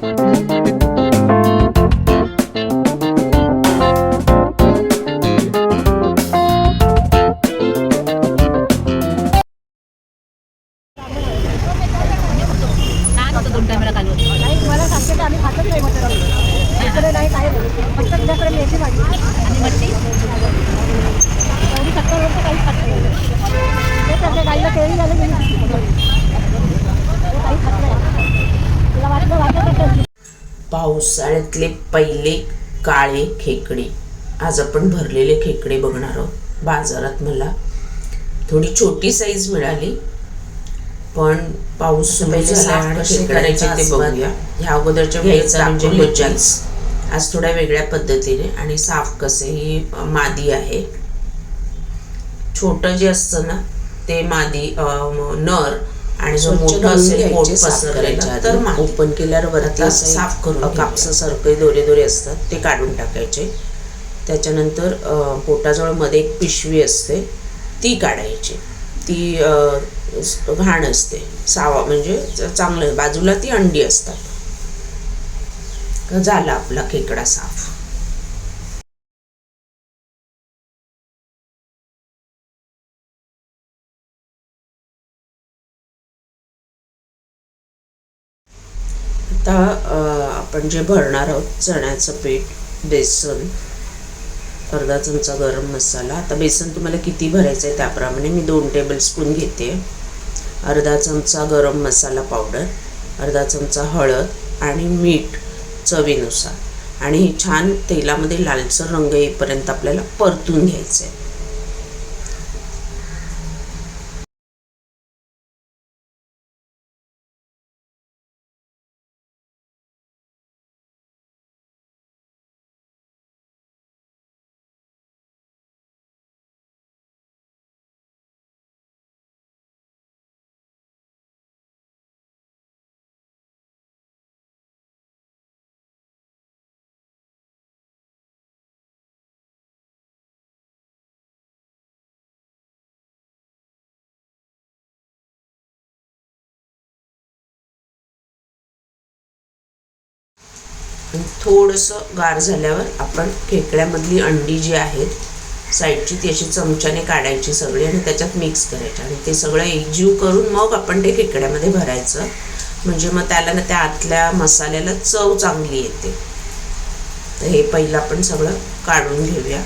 Bye. पावसाळ्यातले पहिले काळे खेकडे. आज आपण भरलेले खेकडे बघणार आहोत. बाजारात मला थोडी छोटी साईज मिळाली पण पाऊस कसे करायचे ते बघूया. ह्या अगोदरच्या घ्यायचा म्हणजे मज्जाच आज थोड्या वेगळ्या पद्धतीने आणि साफ कसे ही मादी आहे. छोटं जे असतं ना ते मादी नर आणि जो मोठं असेल पोट पसरलेलं तर ओपन केल्यावर वरती साफ करून कापसासारखे दोरे दोरे असतात ते काढून टाकायचे. त्याच्यानंतर पोटाजवळमध्ये एक पिशवी असते ती काढायची. ती घाण असते सावा म्हणजे चांगलं बाजूला ती अंडी असतात. झाला आपला खेकडा साफ. आता आपण जे भरणार आहोत चण्याचं पीठ बेसन अर्धा चमचा गरम मसाला. आता बेसन तुम्हाला किती भरायचं आहे त्याप्रमाणे मी दोन टेबलस्पून घेते. अर्धा चमचा गरम मसाला पावडर अर्धा चमचा हळद आणि मीठ चवीनुसार. आणि हे छान तेलामध्ये लालसर रंग येईपर्यंत आपल्याला परतून घ्यायचं आहे थोडंसं गार झाल्यावर आपण खेकड्यामधली अंडी जी आहेत साईडची ती अशी चमच्याने काढायची सगळी आणि त्याच्यात मिक्स करायची. आणि ते सगळं एकजीव करून मग आपण ते खेकड्यामध्ये भरायचं. म्हणजे मग त्याला ना त्या आतल्या मसाल्याला चव चांगली येते. तर हे पहिलं आपण सगळं काढून घेऊया.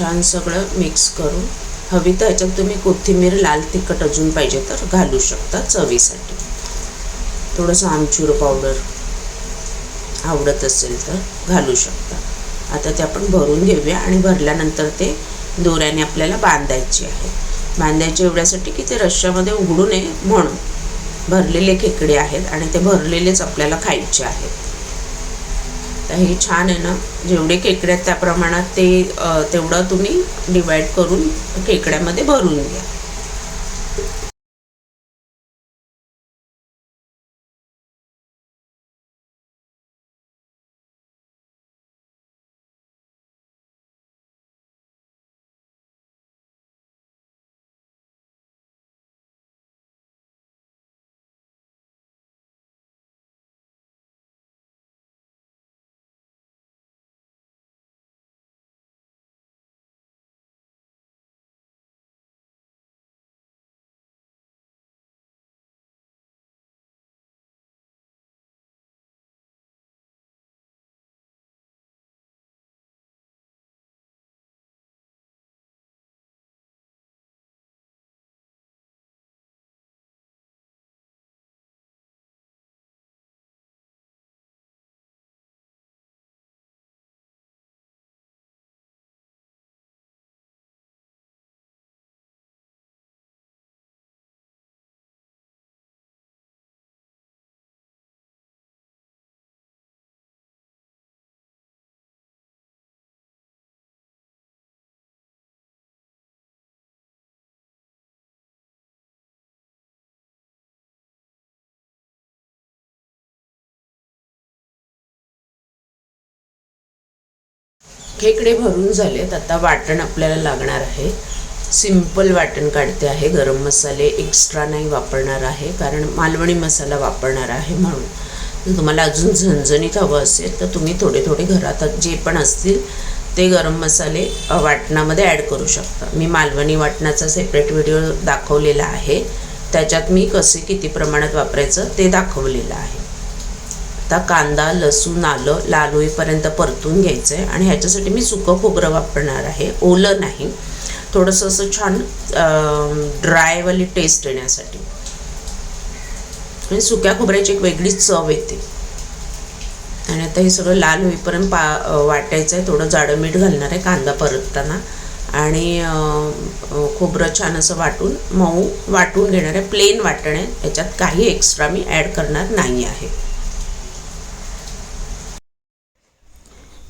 छान सगळं मिक्स करून हवी तर ह्याच्यात तुम्ही कोथिंबीर लाल तिखट अजून पाहिजे तर घालू शकता चवीसाठी. थोडंसं आमचूर पावडर आवडत असेल तर घालू शकता. आता ते आपण भरून घेऊया आणि भरल्यानंतर ते दोऱ्याने आपल्याला बांधायचे आहे. बांधायचे एवढ्यासाठी की ते रश्श्यामध्ये उघडू नये म्हणून भरलेले खेकडे आहेत आणि ते भरलेलेच आपल्याला खायचे आहेत. तर हे छान आहे ना. जेवढे केकड्या आहेत त्या प्रमाणात ते तेवढं तुम्ही डिवाईड करून केकड्यामध्ये भरून घ्या. खेकडे भरून झालेत. आता वाटण आपल्याला लागणार आहे. सिंपल वाटण काढते आहे. गरम मसाले एक्स्ट्रा नाही वापरणार आहे. कारण मालवणी मसाला वापरणार आहे म्हणून. तुम्हाला अजून झणझणीत हवं असेल तर तुम्ही थोडे थोडे घरात जे पण असतील ते गरम मसाले वाटणामध्ये ॲड करू शकता. मी मालवणी वाटणाचा सेपरेट व्हिडिओ दाखवलेला आहे. त्याच्यात मी कसे किती प्रमाणात वापरायचं ते दाखवलेलं आहे. आता कांदा लसूण आलं लाल होईपर्यंत परतून घ्यायचं आहे आणि ह्याच्यासाठी मी सुकं खोबरं वापरणार आहे. ओलं नाही. थोडंसं असं छान ड्रायवाली टेस्ट येण्यासाठी. म्हणजे सुक्या खोबऱ्याची एक वेगळीच चव येते. आणि आता हे सगळं लाल होईपर्यंत पा वाटायचं आहे थोडं जाडं मीठ घालणार आहे कांदा परतताना. आणि खोबरं छान असं वाटून मऊ वाटून घेणार आहे. प्लेन वाटण आहे. याच्यात काही एक्स्ट्रा मी ॲड करणार नाही आहे.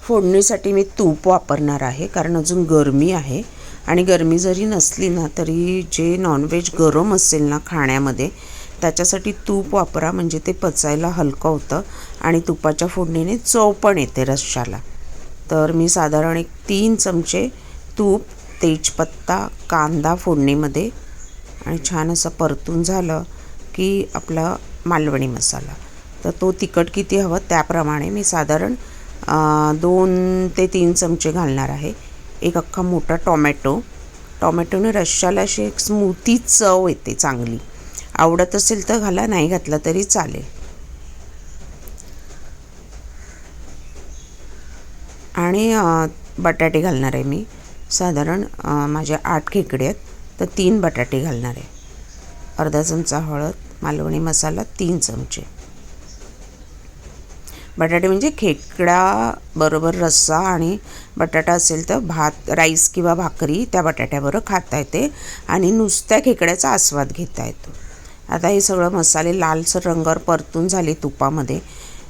फोडणीसाठी मी तूप वापरणार आहे कारण अजून गरमी आहे. आणि गरमी जरी नसली ना तरी जे नॉनव्हेज गरम असेल ना खाण्यामध्ये त्याच्यासाठी तूप वापरा म्हणजे ते पचायला हलकं होतं. आणि तुपाच्या फोडणीने चव पण येते रश्शाला तर मी साधारण एक तीन चमचे तूप तेजपत्ता कांदा फोडणीमध्ये. आणि छान असं परतून झालं की आपला मालवणी मसाला. तर तो तिखट किती हवं त्याप्रमाणे मी साधारण दोन ते तीन चमचे घालणार आहे. एक अख्खा मोठा टॉमॅटो. टॉमॅटोने रश्शाला अशी एक स्मूथी चव येते चांगली. आवडत असेल तर घाला नाही घातला तरी चालेल. आणि बटाटे घालणार आहे मी. साधारण माझे आठ खेकडे आहेत तर तीन बटाटे घालणार आहे. अर्धा चमचा हळद मालवणी मसाला तीन चमचे. बटाटे म्हणजे खेकडा बरोबर रस्सा आणि बटाटा असेल तर भात राईस किंवा भाकरी त्या बटाट्याबरोबर खाता येते आणि नुसत्या खेकड्याचा आस्वाद घेता येतो. आता हे सगळं मसाले लालसर रंगावर परतून झाले तुपामध्ये.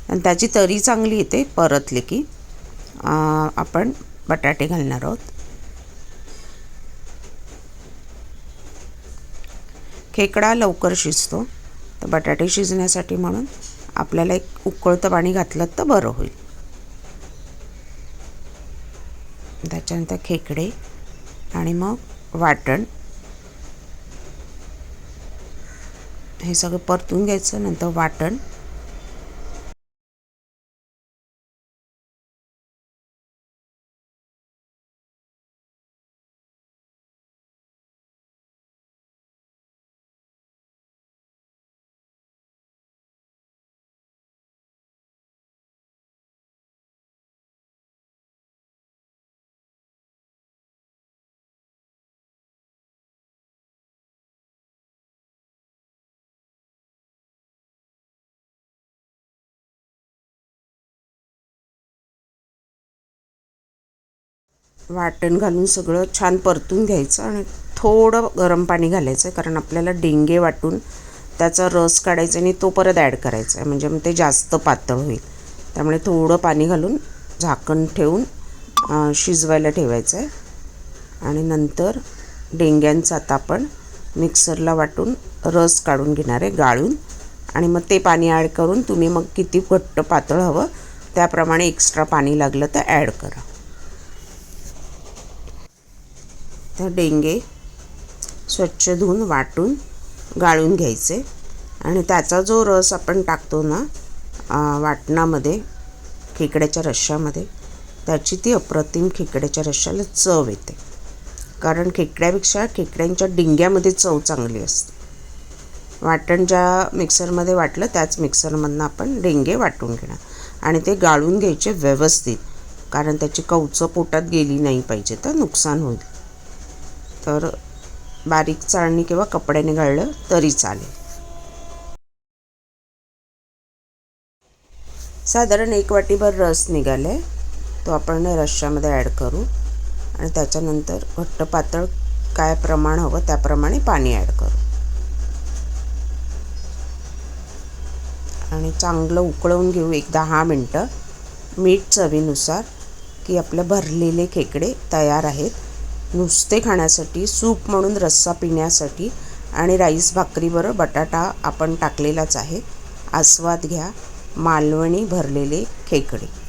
आणि त्याची तरी चांगली येते परतले की आपण बटाटे घालणार आहोत. खेकडा लवकर शिजतो. तर बटाटे शिजण्यासाठी म्हणून आपल्याला एक उकळतं पाणी घातलं तर बरं होईल. त्याच्यानंतर खेकडे आणि मग वाटण. हे सगळं परतून घ्यायचं नंतर वाटण. वाटण घालून सगळं छान परतून घ्यायचं आणि थोडं गरम पाणी घालायचं आहे कारण आपल्याला डेंगे वाटून त्याचा रस काढायचा आणि तो परत ॲड करायचा आहे. म्हणजे मग ते जास्त पातळ होईल. त्यामुळे थोडं पाणी घालून झाकण ठेवून शिजवायला ठेवायचं आहे. आणि नंतर डेंग्यांचा आता आपण मिक्सरला वाटून रस काढून घेणार आहे गाळून. आणि मग ते पाणी ॲड करून तुम्ही मग किती घट्ट पातळ हवं त्याप्रमाणे एक्स्ट्रा पाणी लागलं तर ॲड करा. तर डेंगे स्वच्छ धुवून वाटून गाळून घ्यायचे. आणि त्याचा जो रस आपण टाकतो ना वाटणामध्ये खेकड्याच्या रश्श्यामध्ये त्याची ती अप्रतिम खेकड्याच्या रश्श्याला चव येते. कारण खेकड्यापेक्षा खेकड्यांच्या डिंग्यामध्ये चव चांगली असते. वाटण ज्या मिक्सरमध्ये वाटलं त्याच मिक्सरमधनं आपण डेंगे वाटून घेणार. आणि ते गाळून घ्यायचे व्यवस्थित. कारण त्याची कवचं पोटात गेली नाही पाहिजे तर नुकसान होईल. तर बारीक चाळणी किंवा कपड्याने गाळलं तरी चालेल. साधारण एक वाटीभर रस निघाले तो आपण रश्श्यामध्ये ॲड करू आणि त्याच्यानंतर घट्ट पातळ काय प्रमाण हवं त्याप्रमाणे पाणी ॲड करू. आणि चांगलं उकळवून घेऊ एक दहा मिनटं. मीठ चवीनुसार की आपले भरलेले खेकडे तयार आहेत. नुसते खाण्यासाठी सूप म्हणून रस्सा पिण्यासाठी आणि राईस भाकरीवर बटाटा आपण टाकलेलाच आहे. आस्वाद घ्या. मालवणी भरलेले खेकडे.